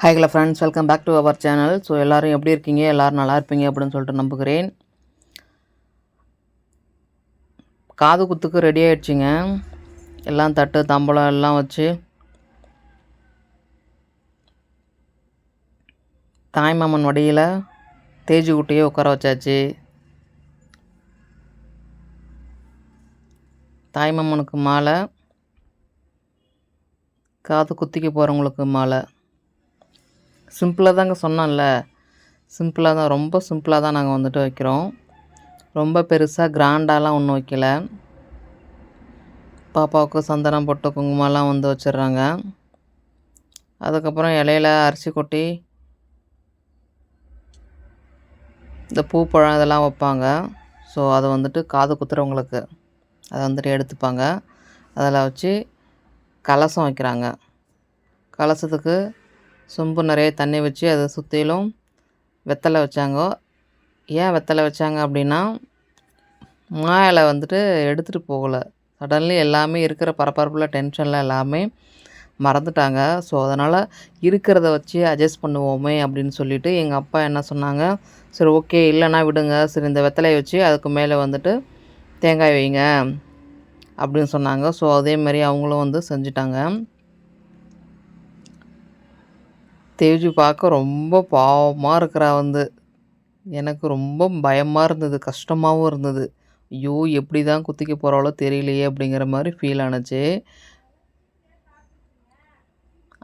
Hello friends welcome back to our channel so எல்லோரும் எப்படி இருக்கீங்க? எல்லோரும் நல்லா இருப்பீங்க அப்படின்னு சொல்லிட்டு நம்புகிறேன். காது குத்துக்கு ரெடி ஆகிடுச்சிங்க எல்லாம் தட்டு தம்பளம் எல்லாம் வச்சு. தாய்மாமன் வடியில் தேஜி குட்டியே உட்கார வச்சாச்சு. தாய்மாமனுக்கு மாலை. காது குத்திக்க போகிறவங்களுக்கு மாலை. சிம்பிளாக தாங்க சொன்னோம்ல சிம்பிளாக தான் ரொம்ப சிம்பிளாக தான் நாங்கள் வந்துட்டு வைக்கிறோம். ரொம்ப பெருசாக கிராண்டாலாம் ஒன்றும் வைக்கல. பாப்பாவுக்கு சந்தனம் பொட்டு குங்குமம்லாம் வந்து வச்சிடுறாங்க. அதுக்கப்புறம் இலையில அரிசி கொட்டி இந்த பூ பழம் இதெல்லாம் வைப்பாங்க. ஸோ அதை வந்துட்டு காது குத்துறவங்களுக்கு அதை வந்துட்டு எடுத்துப்பாங்க. அதில் வச்சு கலசம் வைக்கிறாங்க. கலசத்துக்கு சொம்பு நிறைய தண்ணி வச்சு அதை சுற்றிலும் வெத்தலை வச்சாங்க. ஏன் வெத்தலை வச்சாங்க அப்படின்னா மா இலை வந்துட்டு எடுத்துகிட்டு போகலை. சடன்லி எல்லாமே இருக்கிற பரபரப்பில் டென்ஷனில் எல்லாமே மறந்துட்டாங்க. ஸோ அதனால் இருக்கிறத வச்சு அட்ஜஸ்ட் பண்ணுவோமே அப்படின்னு சொல்லிட்டு எங்கள் அப்பா என்ன சொன்னாங்க சரி ஓகே இல்லைன்னா விடுங்க. சரி இந்த வெத்தலையை வச்சு அதுக்கு மேலே வந்துட்டு தேங்காய் வைங்க அப்படின்னு சொன்னாங்க. ஸோ அதேமாரி அவங்களும் வந்து செஞ்சுட்டாங்க. தேஜு பார்க்க ரொம்ப பாவமாக இருக்கிறா வந்து. எனக்கு ரொம்ப பயமாக இருந்தது கஷ்டமாகவும் இருந்தது. ஐயோ எப்படி தான் குத்திக்க போகிறாளோ தெரியலையே அப்படிங்கிற மாதிரி ஃபீல் ஆனுச்சு.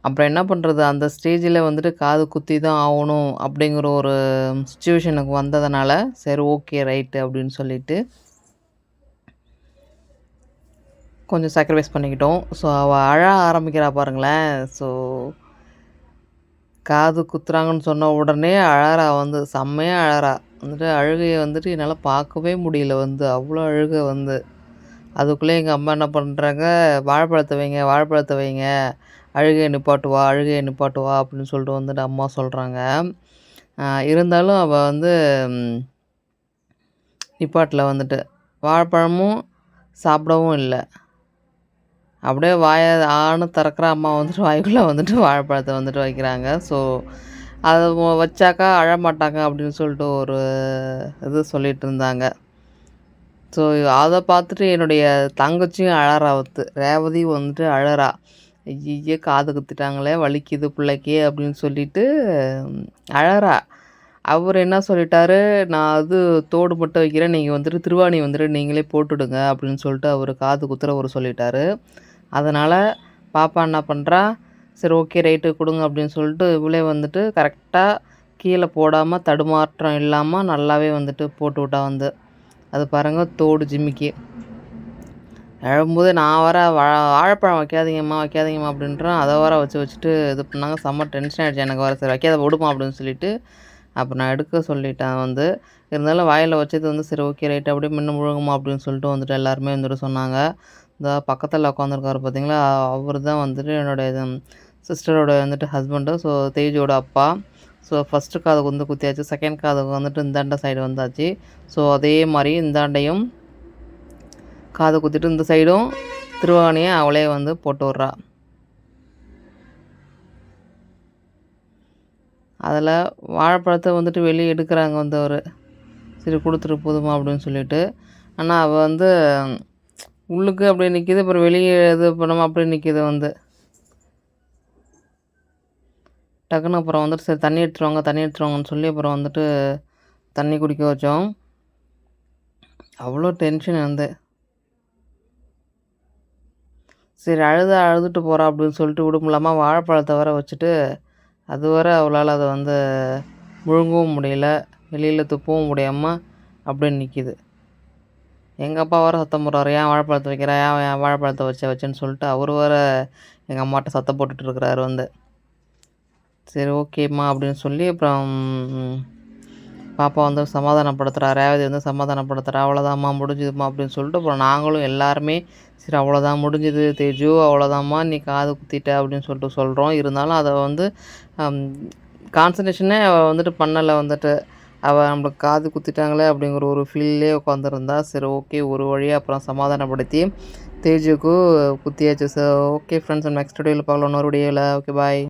அப்புறம் என்ன பண்ணுறது அந்த ஸ்டேஜில் வந்துட்டு காது குத்தி தான் ஆகணும் அப்படிங்கிற ஒரு சுச்சுவேஷனுக்கு வந்ததுனால சரி ஓகே ரைட்டு அப்படின்னு சொல்லிட்டு கொஞ்சம் சாக்ரிஃபைஸ் பண்ணிக்கிட்டோம். ஸோ அவள் அழ ஆரம்பிக்கிறா பாருங்களேன். ஸோ காது குத்துறாங்கன்னு சொன்ன உடனே அழறா வந்து செம்மையாக அழறா வந்துட்டு அழுகையை வந்துட்டு என்னால் பார்க்கவே முடியல வந்து. அவ்வளோ அழுகை வந்து. அதுக்குள்ளே எங்கள் அம்மா என்ன பண்ணுறாங்க வாழைப்பழத்தை வைங்க வாழைப்பழத்தை வைங்க. அழுகையை நிப்பாட்டுவா அழுகையை நிப்பாட்டுவா அப்படின்னு சொல்லிட்டு வந்துட்டு அம்மா சொல்கிறாங்க இருந்தாலும் அவள் வந்து நிப்பாட்டில் வந்துட்டு. வாழைப்பழமும் சாப்பிடவும் இல்லை. அப்படியே வாயை ஆன்னு திறக்கிற அம்மா வந்துட்டு வாய்க்குள்ளே வந்துட்டு வாழைப்பழத்தை வந்துட்டு வைக்கிறாங்க. ஸோ அதை வச்சாக்கா அழமாட்டாங்க அப்படின்னு சொல்லிட்டு ஒரு இது சொல்லிகிட்டு இருந்தாங்க. ஸோ அதை பார்த்துட்டு என்னுடைய தங்கச்சியும் அழறா வந்து ரேவதி வந்துட்டு அழறா. ஐயே காது குத்திட்டாங்களே வலிக்குது பிள்ளைக்கு அப்படின்னு சொல்லிட்டு அழறா. அவர் என்ன சொல்லிட்டாரு? நான் அது தோடு மட்டும் வைக்கிறேன். நீங்கள் வந்துட்டு திருவாணி வந்துட்டு நீங்களே போட்டுடுங்க அப்படின்னு சொல்லிட்டு அவர் காது குத்துறவர் சொல்லிட்டாரு. அதனால் பாப்பா என்ன பண்ணுறா சரி ஓகே ரைட்டு கொடுங்க அப்படின்னு சொல்லிட்டு இவளே வந்துட்டு கரெக்டாக கீழே போடாமல் தடுமாற்றம் இல்லாமல் நல்லாவே வந்துட்டு போட்டு விட்டா வந்து. அது பாருங்கள் தோடு ஜிம்மிக்கு எழும்போது நான் வர வா வாழைப்பழம் வைக்காதீங்கம்மா வைக்காதீங்கம்மா அப்படின்றோம் அதை வர வச்சு வச்சுட்டு இது பண்ணாங்க. செம்ம டென்ஷன் ஆகிடுச்சு எனக்கு வர சரி வைக்காத விடுமா அப்படின்னு சொல்லிட்டு. அப்போ நான் எடுக்க சொல்லிட்டேன் வந்து. இருந்தாலும் வாயில் வச்சது வந்து சரி ஓகே ரைட்டு அப்படியே மின்னு முழுங்குமா அப்படின்னு சொல்லிட்டு வந்துட்டு எல்லாருமே வந்துட்டு சொன்னாங்க. இந்த பக்கத்தில் உட்காந்துருக்காரு பார்த்தீங்களா அவர் தான் வந்துட்டு என்னுடைய இது சிஸ்டரோட வந்துட்டு ஹஸ்பண்டு ஸோ தேஜோட அப்பா. ஸோ ஃபஸ்ட்டு காதுக்கு வந்து குத்தியாச்சு செகண்ட் காதுக்கு வந்துட்டு இந்தாண்ட சைடு வந்தாச்சு. ஸோ அதே மாதிரி இந்தாண்டையும் காது குத்திட்டு இந்த சைடும் திருவாணியை அவளே வந்து போட்டு விட்றா. அதில் வாழைப்பழத்தை வந்துட்டு வெளியே எடுக்கிறாங்க வந்து அவர் சரி கொடுத்துட்டு போதுமா அப்படின்னு சொல்லிட்டு. ஆனால் அவள் வந்து உள்ளுக்கு அப்படியே நிற்கிது அப்புறம் வெளியே இது பண்ணாமல் அப்படியே நிற்கிது வந்து. டக்குன்னு அப்புறம் வந்துட்டு சரி தண்ணி எடுத்துருவாங்க தண்ணி எடுத்துருவாங்கன்னு சொல்லி அப்புறம் வந்துட்டு தண்ணி குடிக்க வச்சோம். அவ்வளோ டென்ஷன் வந்து. சரி அழுது அழுதுட்டு போகிறா அப்படின்னு சொல்லிட்டு விடுமில்லாமல் வாழைப்பழத்தை வர வச்சுட்டு அது வர அவளால் அதை வந்து முழுங்கவும் முடியல வெளியில் துப்பவும் முடியாமல் அப்படியே நிற்கிது எங்கள் அப்பா வர சத்தம் போடுறாரு. ஏன் வாழைப்பழத்தை வைக்கிற? ஏன் ஏன் வாழைப்பழத்தை வச்ச வச்சேன்னு சொல்லிட்டு அவர் வர எங்கள் அம்மாட்ட சத்தம் போட்டுட்ருக்கிறாரு வந்து. சரி ஓகேம்மா அப்படின்னு சொல்லி அப்புறம் பாப்பா வந்து சமாதானப்படுத்துகிறா ரேவதி வந்து சமாதானப்படுத்துகிறா அவ்வளோதாம்மா முடிஞ்சுதுமா அப்படின்னு சொல்லிட்டு அப்புறம் நாங்களும் எல்லாருமே சரி அவ்வளோதான் முடிஞ்சுது தேஜு அவ்வளோதாம்மா நீ காது குத்திட்ட அப்படின்னு சொல்லிட்டு சொல்கிறோம் இருந்தாலும் அதை வந்து கான்சன்ட்ரேஷனே வந்துட்டு பண்ணலை வந்துட்டு. அவள் நம்மளுக்கு காது குத்திட்டாங்களே அப்படிங்கிற ஒரு ஃபீல்லே உட்காந்துருந்தா சரி ஓகே ஒரு வழியாக அப்புறம் சமாதானப்படுத்தி தேஜுக்கு குத்தியாச்சு. சார் ஓகே ஃப்ரெண்ட்ஸ் நெக்ஸ்ட் வீடியோவில் பார்க்கலாம். இன்னொரு வீடியோவில் ஓகே பாய்